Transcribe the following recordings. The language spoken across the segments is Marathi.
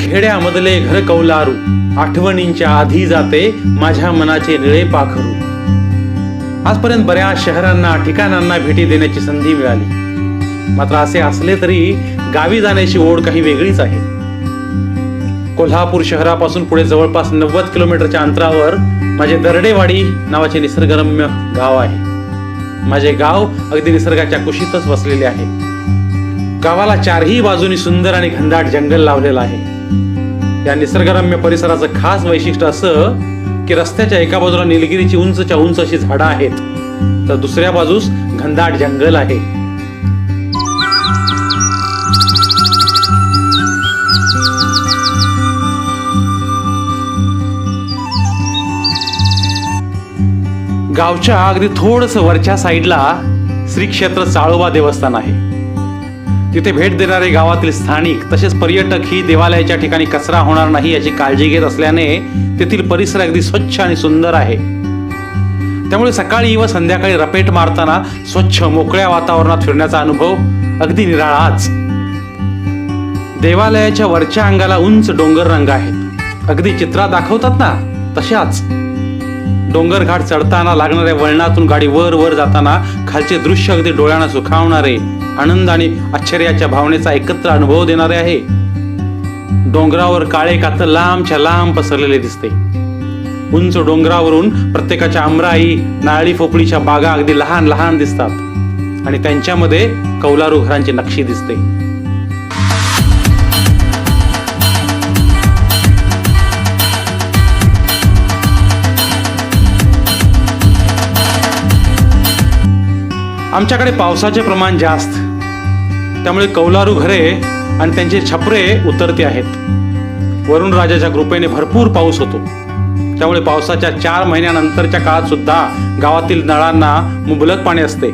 खेड्यामधले घर कौलारू आठवणींच्या आधी जाते माझ्या मनाचे निळे पाखरू. आजपर्यंत बऱ्याच शहरांना ठिकाणांना भेटी देण्याची संधी मिळाली. मात्र असे असले तरी गावी जाण्याची ओढ काही वेगळीच आहे. कोल्हापूर शहरापासून पुढे जवळपास नव्वद किलोमीटरच्या अंतरावर माझे दरडेवाडी नावाचे निसर्गरम्य गाव आहे. माझे गाव अगदी निसर्गाच्या कुशीतच वसलेले आहे. गावाला चारही बाजूनी सुंदर आणि घनदाट जंगल लावलेलं आहे. या निसर्गरम्य परिसराचं खास वैशिष्ट्य असं की रस्त्याच्या एका बाजूला निलगिरीची उंचच्या उंच अशी झाडं आहेत. तर दुसऱ्या बाजूस घनदाट जंगल आहे. गावच्या अगदी थोडस वरच्या साईडला श्री क्षेत्र चाळोबा देवस्थान आहे. तिथे भेट देणारे गावातील स्थानिक तसेच पर्यटक ही देवालयाच्या ठिकाणी कचरा होणार नाही याची काळजी घेत असल्याने तेथील परिसर अगदी स्वच्छ आणि सुंदर आहे. त्यामुळे सकाळी व संध्याकाळी रपेट मारताना स्वच्छ मोकळ्या वातावरणात फिरण्याचा अनुभव अगदी निराळाच देवालयाच्या वरच्या अंगाला उंच डोंगर रंग आहेत. अगदी चित्रात दाखवतात ना तशाच. डोंगर घाट चढताना लागणाऱ्या वळणातून गाडी वर वर जाताना खालचे दृश्य अगदी डोळ्यांना सुखावणारे आनंद आणि आश्चर्याच्या भावनेचा एकत्र अनुभव देणारे आहे. डोंगरावर काळे कात लांबच्या लांब पसरलेले दिसते. उंच डोंगरावरून प्रत्येकाच्या आमराई नारळी पोपळीच्या बागा अगदी लहान लहान दिसतात. आणि त्यांच्यामध्ये कौलारू घरांची नक्षी दिसते. आमच्याकडे पावसाचे प्रमाण जास्त. त्यामुळे कौलारू घरे आणि त्यांचे छपरे उतरते आहेत. वरुण राजाच्या कृपेने भरपूर पाऊस होतो. त्यामुळे पावसाच्या चार महिन्यानंतरच्या काळात सुद्धा गावातील नळांना मुबलक पाणी असते.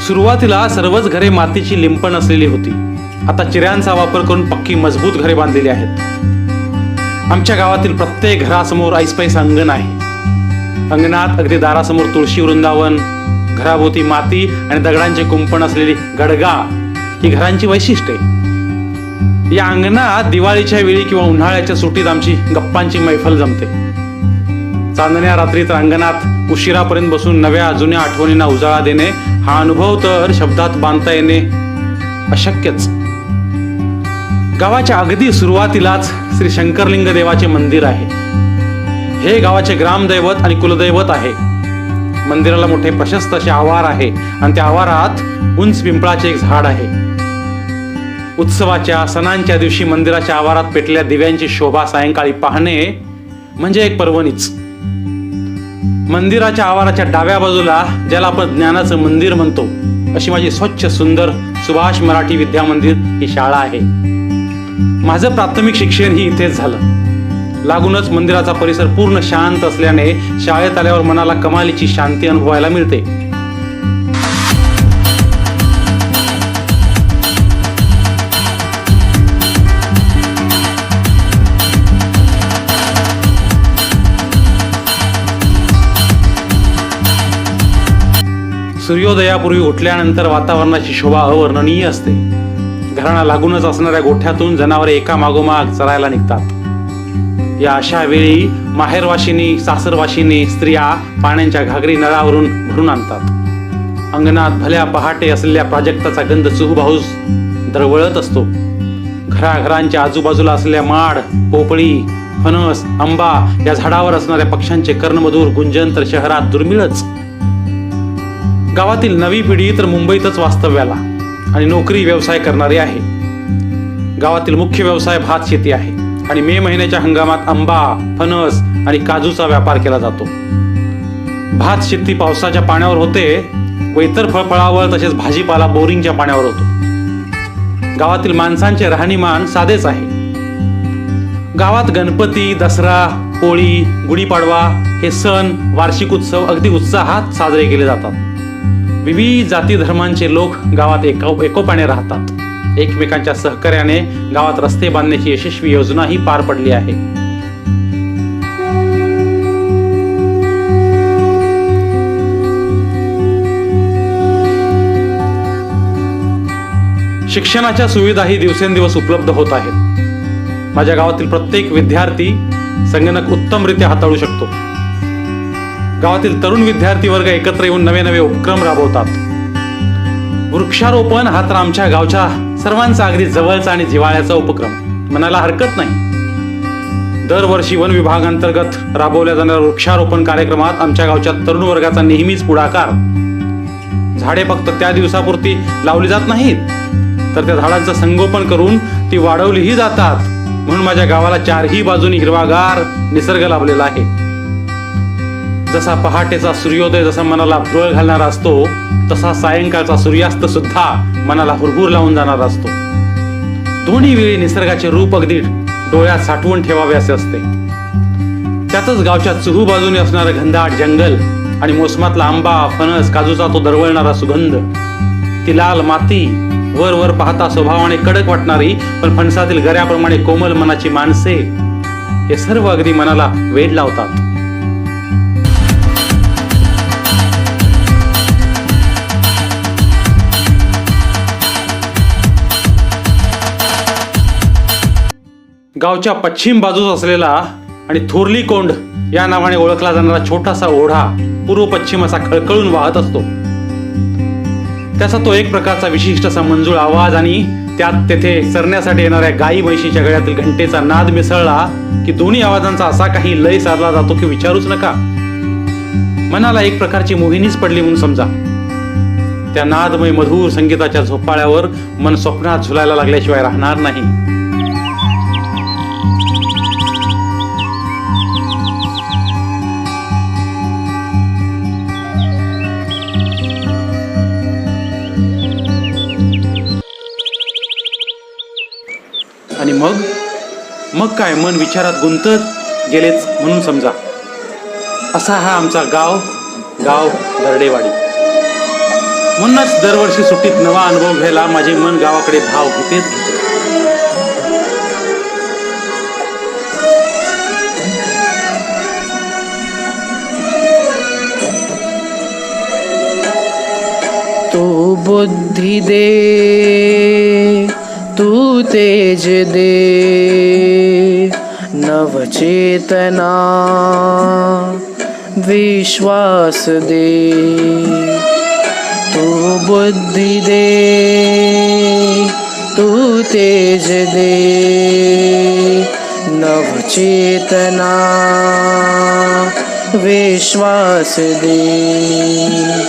सुरुवातीला सर्वच घरे मातीची लिंपण असलेली होती. आता चिऱ्यांचा वापर करून पक्की मजबूत घरे बांधलेली आहेत. आमच्या गावातील प्रत्येक घरासमोर ऐसपैस अंगण आहे. अंगणात अगदी दारासमोर तुळशी वृंदावन घराभोवती माती आणि दगडांचे कुंपण असलेली गडगा ही घरांची वैशिष्ट्ये. या अंगणात दिवाळीच्या वेळी किंवा उन्हाळ्याच्या सुट्टीत आमची गप्पांची मैफल जमते. चांदण्या रात्री तर अंगणात उशिरापर्यंत बसून नव्या जुन्या आठवणींना उजाळा देणे हा अनुभव तर शब्दात बांधता येणे अशक्यच. गावाच्या अगदी सुरुवातीलाच श्री शंकरलिंग देवाचे मंदिर आहे. हे गावाचे ग्रामदैवत आणि कुलदैवत आहे. मंदिराला मोठे प्रशस्त असे आवार आहे. आणि त्या आवारात उंच पिंपळाचे एक झाड आहे. उत्सवाच्या सणांच्या दिवशी मंदिराच्या आवारात पेटलेल्या दिव्यांची शोभा सायंकाळी पाहणे म्हणजे एक पर्वणीच. मंदिराच्या आवाराच्या डाव्या बाजूला ज्याला आपण ज्ञानाचं मंदिर म्हणतो अशी माझी स्वच्छ सुंदर सुभाष मराठी विद्या मंदिर ही शाळा आहे. माझं प्राथमिक शिक्षण ही इथेच झालं. लागूनच मंदिराचा परिसर पूर्ण शांत असल्याने शाळेत आल्यावर मनाला कमालीची शांती अनुभवायला मिळते. सूर्योदयापूर्वी उठल्यानंतर वातावरणाची शोभा अवर्णनीय असते. घराणा लागूनच असणाऱ्या गोठ्यातून जनावरे एका मागोमाग चरायला निघतात. या अशा वेळी माहेरवाशिनी सासरवाशिनी स्त्रिया पाण्याच्या घागरी नळावरून भरून आणतात. अंगणात भल्या पहाटे असलेल्या प्राजक्ताचा गंध चुहूबाहूस दरवळत असतो. घराघरांच्या आजूबाजूला असलेल्या माड पोपळी फणस आंबा या झाडावर असणाऱ्या पक्ष्यांचे कर्णमधूर गुंजन तर शहरात दुर्मिळच. गावातील नवी पिढी तर मुंबईतच वास्तव्याला आणि नोकरी व्यवसाय करणारी आहे. गावातील मुख्य व्यवसाय भात शेती आहे. आणि मे महिन्याच्या हंगामात आंबा फणस आणि काजूचा व्यापार केला जातो. भात शेती पावसाच्या पाण्यावर होते व इतर फळफळावर तसेच भाजीपाला बोरिंगच्या पाण्यावर होतो. गावातील माणसांचे राहणीमान साधेच आहे. गावात गणपती दसरा होळी गुढीपाडवा हे सण वार्षिक उत्सव अगदी उत्साहात साजरे केले जातात. विविध जाती धर्मांचे लोक गावात एकोपाने राहतात. एकमेकांच्या सहकार्याने गावात रस्ते बांधण्याची यशस्वी योजनाही पार पडली आहे. शिक्षणाच्या सुविधाही दिवसेंदिवस उपलब्ध होत आहेत. माझ्या गावातील प्रत्येक विद्यार्थी संगणक उत्तमरित्या हाताळू शकतो. गावातील तरुण विद्यार्थी वर्ग एकत्र येऊन नवे नवे उपक्रम राबवतात. वृक्षारोपण हा तर आमच्या गावच्या सर्वांचा अगदी जवळचा आणि जिव्हाळ्याचा उपक्रम. म्हणायला हरकत नाही. दरवर्षी वन विभागांतर्गत राबवल्या जाणाऱ्या वृक्षारोपण कार्यक्रमात आमच्या गावच्या तरुण वर्गाचा नेहमीच पुढाकार. झाडे फक्त त्या दिवसापुरती लावली जात नाहीत. तर त्या झाडांचं संगोपन करून ती वाढवलीही जातात. म्हणून माझ्या गावाला चारही बाजूनी हिरवागार निसर्ग लाभलेला आहे. जसा पहाटेचा सूर्योदय जसा मनाला भुरळ घालणारा असतो तसा सायंकाळचा सूर्यास्त सुद्धा मनाला हुरहुर लावून जाणारा असतो. दोन्ही वेळी निसर्गाचे रूप अगदी डोळ्यात साठवून ठेवावे असे असते. त्यातच गावच्या चुहू बाजूने असणारं घनदाट जंगल आणि मोसमातला आंबा फणस काजूचा तो दरवळणारा सुगंध ती लाल माती वर वर पाहता स्वभावाने कडक वाटणारी पण फणसातील गऱ्याप्रमाणे कोमल मनाची माणसे हे सर्व अगदी मनाला वेड लावतात. गावच्या पश्चिम बाजूस असलेला आणि थोरली कोंड या नावाने ओळखला जाणारा छोटासा ओढा पूर्व पश्चिम असा खळखळून वाहत असतो. त्याचा तो एक प्रकारचा विशिष्ट असा मंजूळ आवाज आणि त्यात तेथे सरण्यासाठी येणाऱ्या गाई म्हैशीच्या गळ्यातील घंटेचा नाद मिसळला की दोन्ही आवाजांचा असा काही लय साधला जातो की विचारूच नका. मनाला एक प्रकारची मोहिनीच पडली म्हणून समजा. त्या नादमय मधुर संगीताच्या झोपाळ्यावर मन स्वप्नात झुलायला लागल्याशिवाय राहणार नाही. मग काय? मन विचारात गुंतत गेलेच म्हणून समजा. असा हा आमचा गाव गाव दरडेवाडी. म्हणूनच दरवर्षी सुट्टीत नवा अनुभव घ्यायला माझे मन गावाकडे धाव घेतेच घेते. बुद्धि दे. तू तेज दे नवचेतना विश्वास दे तू बुद्धि दे तू तेज दे नवचेतना विश्वास दे।